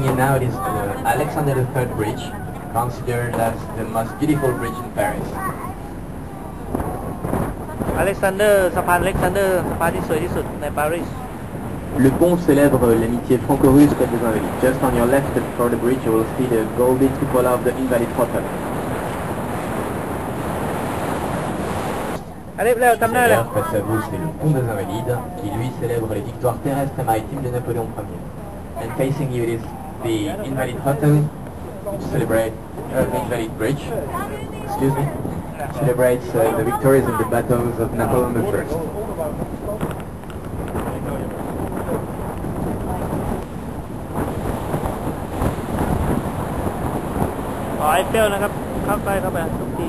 And now it is the Alexander III Bridge, considered as the most beautiful bridge in Paris. อเล็กซานเดอร์สะพานอเล็กซานเดอร์สะพานที่สวยที่สุดในปารีส Le pont célèbre l'amitié franco-russe près des Invalides. Just on your left for the bridge, you will see the golden cupola of the Invalid Hotel. อเล็กเร็วทำหน้าเลย D'ailleurs, face à vous, c'est le pont des Invalides, qui lui célèbre les victoires terrestres et maritimes de Napoléon Ier. And facing you, it is the Invalid Hotel, which celebrates uh, the Invalid Bridge. Excuse me. Celebrates uh, the victories in the battles of Napoleon I. หอไอเฟลนะครับ เข้าใกล้เข้าไปทุกที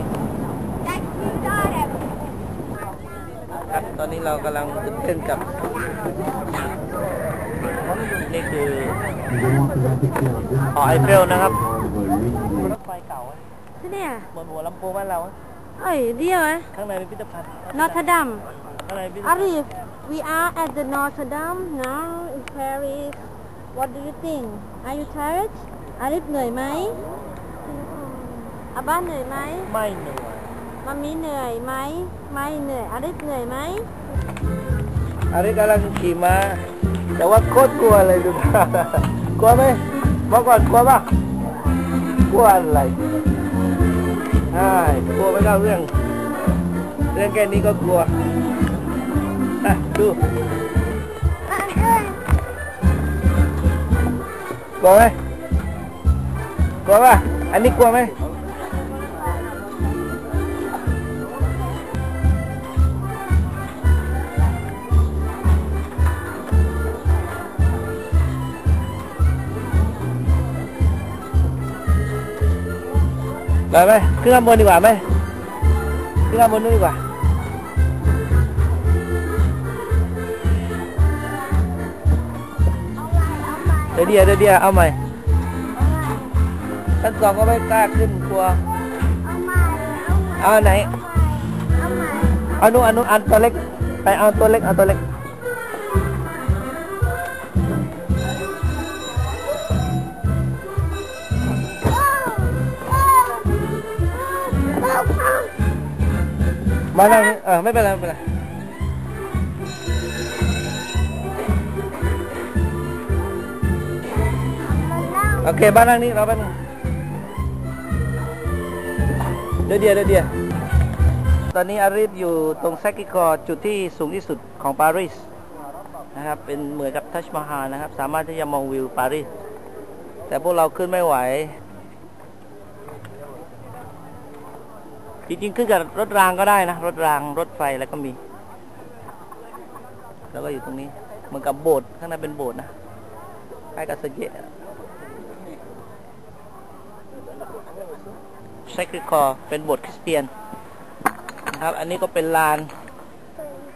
ครับตอนนี้เรากำลังตื่นเต้นกับ นี่คือหอไอเฟลนะครับรถไฟเก่าอะเนี่ยบนหัวลำโพงบ้านเราอะเอ้ยเดียว eh ข้างในเป็นพิพิธภัณฑ์ Notre Dame ข้างในพิพิธภัณฑ์ Arif we are at the Notre Dame now in Paris what do you think are you tired Arif เหนื่อยไหมอาบ้านเหนื่อยไหมไม่เหนื่อยมัมมี่เหนื่อยไหมไม่เหนื่อย Arif เหนื่อยไหมอันนี้กำลังขี่ม้า แต่ว่าโคตรกลัวเลยดูท่ากลัวไหมบอกก่อนกลัวป่ะกลัวอะไรใช่กลัวไม่เข้าเรื่อง เรื่องแค่นี้ก็กลัวอะดูกลัวไหมกลัวป่ะอันนี้กลัวไหม ได้ไหมขึ้นข้างบนดีกว่าไหมขึ้นข้างบนนู้นดีกว่าเดี๋ยวเดียวเดี๋ยวเดียวเอาใหม่ท่านสองก็ไม่กล้าขึ้นกลัวเอาอันไหนเอานู้นอันนู้นอันตัวเล็กไปเอาตัวเล็กเอาตัวเล็ก มานังนี่เออไม่เป็นไรไม่เป็นไรโอเคบ้านนั่งนี้เราไปบนึงเดี๋ยวเดียวเดี๋ยวเดียวตอนนี้อาริฟอยู่ตรงแซกกิกอร์จุดที่สูงที่สุดของปารีสนะครับเป็นเหมือนกับทัชมาฮาลนะครับ สามารถที่จะมองวิวปารีสแต่พวกเราขึ้นไม่ไหว จริงๆขึ้นกับรถรางก็ได้นะ รถรางรถไฟแล้วก็มี แล้วก็อยู่ตรงนี้เหมือนกับโบสถ์ข้างในเป็นโบสถ์นะใกล้กับสเกตเซคริคอเป็นโบสถ์คริสเตียนนะครับ อันนี้ก็เป็นลาน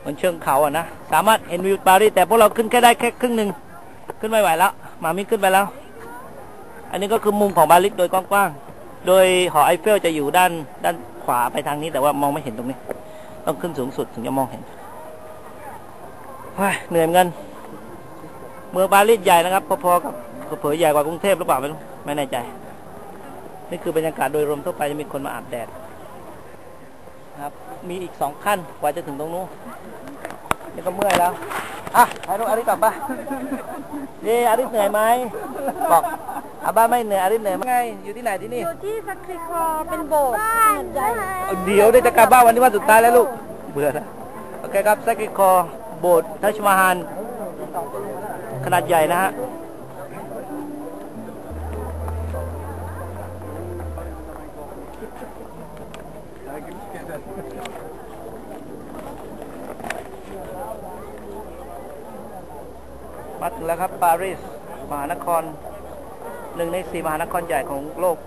บนเชิงเขาอะนะ สามารถเห็นวิวปารีสแต่พวกเราขึ้นแค่ได้แค่ครึ่งหนึ่งขึ้นไม่ไหวแล้วมามิขึ้นไปแล้ว อันนี้ก็คือมุมของปารีสโดยกว้างๆโดยหอไอเฟลจะอยู่ด้านด้าน ขวาไปทางนี้แต่ว่ามองไม่เห็นตรงนี้ ต้องขึ้นสูงสุดถึงจะมองเห็นเฮ้ยเหนื่อยเหมือนกันเมืองปารีสใหญ่นะครับพอๆกับเผยใหญ่กว่ากรุงเทพหรือเปล่าไม่รู้ไม่แน่ใจ นี่คือบรรยากาศโดยรวมทั่วไปจะมีคนมาอาบแดดครับ มีอีกสองขั้นกว่าจะถึงตรงนู้นนี่ก็เมื่อยแล้วอะให้ลูกอาริกลับบ้านเย่อาริเหนื่อยไหมบอก อาบ้าไม่เหนื่อยอาริเหนื่อยไหมไงอยู่ที่ไหนที่นี่ อยู่ที่สักคริคอเป็นโบสถ์ขนาดใหญ่เดี๋ยวได้จะกลับบ้านวันนี้วันสุดท้ายแล้วลูก เบื่อแล้วโอเคครับแซกกิคอโบสถ์ทัชมาฮานขนาดใหญ่นะฮะมาถึงแล้วครับปารีสมหานคร หนึ่งในสี่มหานครใหญ่ของโลก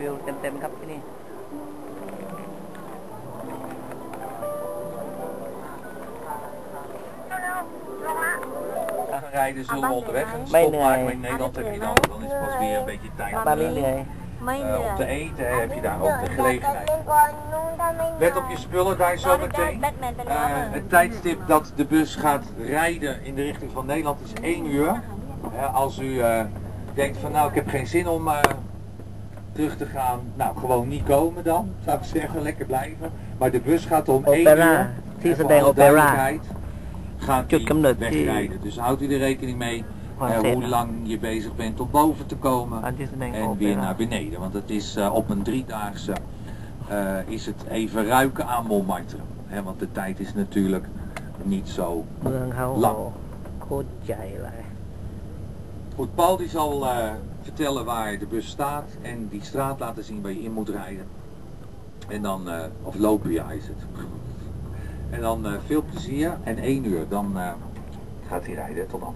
วิวเต็มๆครับที่นี่ rijden, zullen we onderweg een stop maken in Nederland heb je dan. Dan is het pas weer een beetje tijd uh, om te eten. Heb je daar ook de gelegenheid. Let op je spullen daar zo meteen. Eh, het tijdstip dat de bus gaat rijden in de richting van Nederland is 1 uur. Als u denkt van nou ik heb geen zin om terug te gaan. Nou gewoon niet komen dan, zou ik zeggen. Lekker blijven. Maar de bus gaat om 1 uur. En voor alle gaat die wegrijden. Dus houdt u er rekening mee eh, hoe lang je bezig bent om boven te komen en weer naar beneden. Want het is eh, op een driedaagse eh, is het even ruiken aan Montmartre. Hè, want de tijd is natuurlijk niet zo lang. Goed, Paul die zal vertellen waar de bus staat en die straat laten zien waar je in moet rijden. En dan, of lopen ja is het. En dan eh, veel plezier en één uur, dan eh, gaat hij rijden. Tot dan.